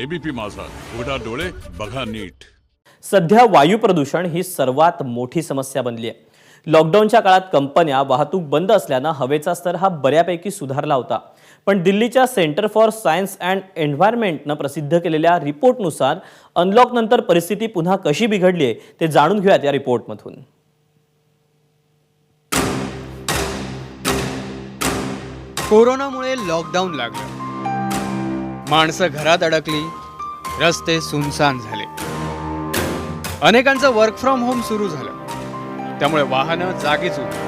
ABP माझा. उघडा डोळे बघा नीट. सध्या वायू प्रदूषण ही सर्वात मोठी समस्या बनली आहे. लॉकडाऊनच्या काळात कंपन्या वाहतूक बंद असल्यानं हवेचा स्तर हा बऱ्यापैकी सुधारला होता. पण दिल्लीच्या सेंटर फॉर सायन्स अँड एन्व्हायरमेंटनं प्रसिद्ध केलेल्या रिपोर्टनुसार अनलॉकनंतर परिस्थिती पुन्हा कशी बिघडली आहे ते जाणून घेऊयात या रिपोर्टमधून. कोरोनामुळे लॉकडाऊन लागलं. माणसं घरात अडकली रस्ते सुनसान झाले. अनेकांचं वर्क फ्रॉम होम सुरू झालं. त्यामुळे वाहनं जागीच होती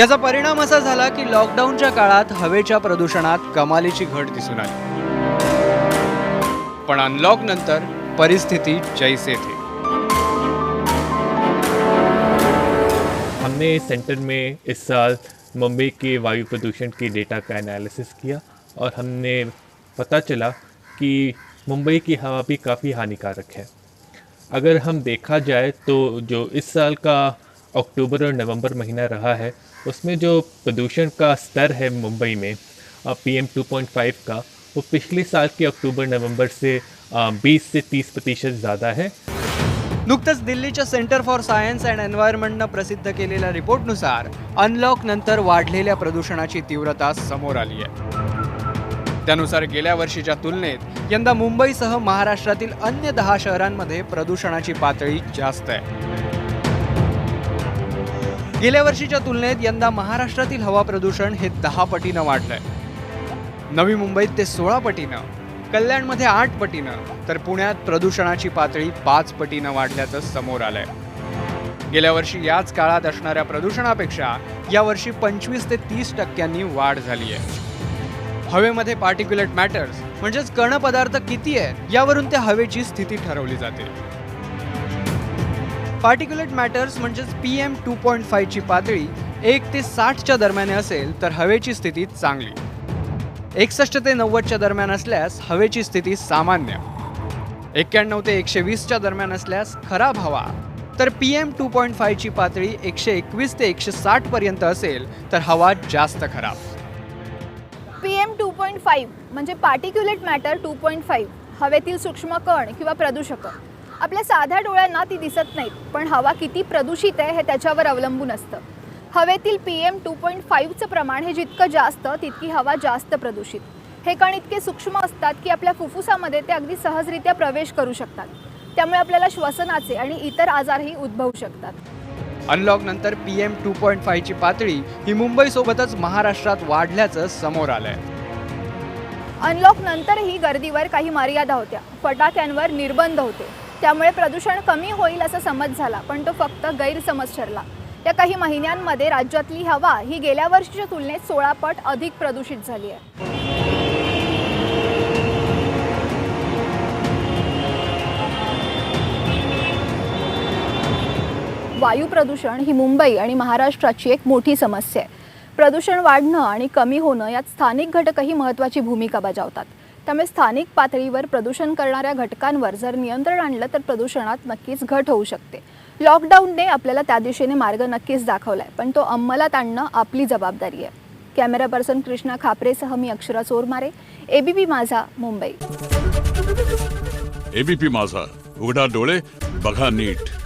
याचा परिणाम असा झाला की लॉकडाऊनच्या काळात हवेच्या प्रदूषणात कमालीची घट दिसून आली. पण अनलॉक नंतर परिस्थिती जैसे थे. हमने सेंटर में इस साल मुंबई के वायु प्रदूषण के डेटा का एनालिसिस किया। और हमने पता चला कि मुंबई की हवा भी काफ़ी हानिकारक है। अगर हम देखा जाए तो जो इस साल का अक्टूबर और नवंबर महीना रहा है, उसमें जो प्रदूषण का स्तर है मुंबई में P M two point five का, वो पिछले साल के अक्टूबर, नवंबर से बीस से तीस प्रतिशत ज़्यादा है। नुकतंच दिल्लीच्या सेंटर फॉर सायन्स अँड एन्व्हायरमेंटनं प्रसिद्ध केलेल्या रिपोर्टनुसार, अनलॉक नंतर वाढलेल्या प्रदूषणाची तीव्रता समोर आली आहे. त्यानुसार गेल्या वर्षीच्या तुलनेत यंदा मुंबईसह महाराष्ट्रातील अन्य दहा शहरांमध्ये प्रदूषणाची पातळी जास्त आहे. गेल्या वर्षीच्या तुलनेत यंदा महाराष्ट्रातील हवा प्रदूषण हे दहा पटीनं वाढलंय. नवी मुंबईत ते सोळा पटीनं कल्याणमध्ये आठ पटीनं तर पुण्यात प्रदूषणाची पातळी पाच पटीनं वाढल्याचं समोर आलंय. गेल्या वर्षी याच काळात असणाऱ्या प्रदूषणापेक्षा यावर्षी पंचवीस ते तीस टक्क्यांनी वाढ झाली आहे हवेमध्ये पार्टिक्युलेट मॅटर्स म्हणजेच कणपदार्थ किती आहेत यावरून त्या हवेची स्थिती ठरवली जाते. पार्टिक्युलेट मॅटर्स म्हणजेच पी एम टू पॉईंट फाईव्हची पातळी एक ते साठच्या दरम्यान असेल तर हवेची स्थिती चांगली. एकसष्ट ते नव्वदच्या दरम्यान असल्यास हवेची स्थिती सामान्य. एक्क्याण्णव ते एकशे वीसच्या दरम्यान असल्यास खराब हवा. तर पी एम टू पॉईंट फाईव्हची पातळी एकशे एकवीस ते एकशे साठपर्यंत असेल तर हवा जास्त खराब. पॉईंट फाईव्ह म्हणजे particulate matter two point five हवेतील सूक्ष्म कण किंवा प्रदूषकं. आपल्या साध्या डोळ्यांना ती दिसत नाहीत पण हवा किती प्रदूषित आहे हे त्याच्यावर अवलंबून असतं. हवेतील पी एम टू पॉईंट फाईव्हचं प्रमाण हे जितकं जास्त तितकी हवा जास्त प्रदूषित. हे कण इतके सूक्ष्म असतात की आपल्या फुफ्फुसामध्ये ते अगदी सहजरित्या प्रवेश करू शकतात. त्यामुळे आपल्याला श्वसनाचे आणि इतर आजारही उद्भवू शकतात. अनलॉक नंतर पी एम टू पॉईंट फाईव्हची पातळी ही मुंबईसोबतच महाराष्ट्रात वाढल्याचं समोर आलंय. अनलॉक नंतरही गर्दीवर काही मर्यादा होत्या. फटाक्यांवर निर्बंध होते. त्यामुळे प्रदूषण कमी होईल असा समज झाला पण तो फक्त गैरसमज ठरला. या काही महिन्यांमध्ये राज्यातली हवा ही गेल्या वर्षीच्या तुलनेत सोळा पट अधिक प्रदूषित झाली आहे. वायू प्रदूषण ही मुंबई आणि महाराष्ट्राची एक मोठी समस्या आहे. प्रदूषण वाढणं आणि कमी होणं यात स्थानिक घटकही महत्त्वाची भूमिका बजावतात. त्यामुळे स्थानिक पातळीवर प्रदूषण करणाऱ्या घटकांवर जर नियंत्रण आणलं तर प्रदूषणात नक्कीच घट होऊ शकते. लॉकडाऊनने आपल्याला त्या दिशेने मार्ग नक्कीच दाखवला आहे पण तो अंमलात आणणं आपली जबाबदारी आहे. कॅमेरा पर्सन कृष्णा खापरेसह मी अक्षरा चोरमारे एबीपी माझा मुंबई. एबीपी माझा उघडा डोळे बघा नीट.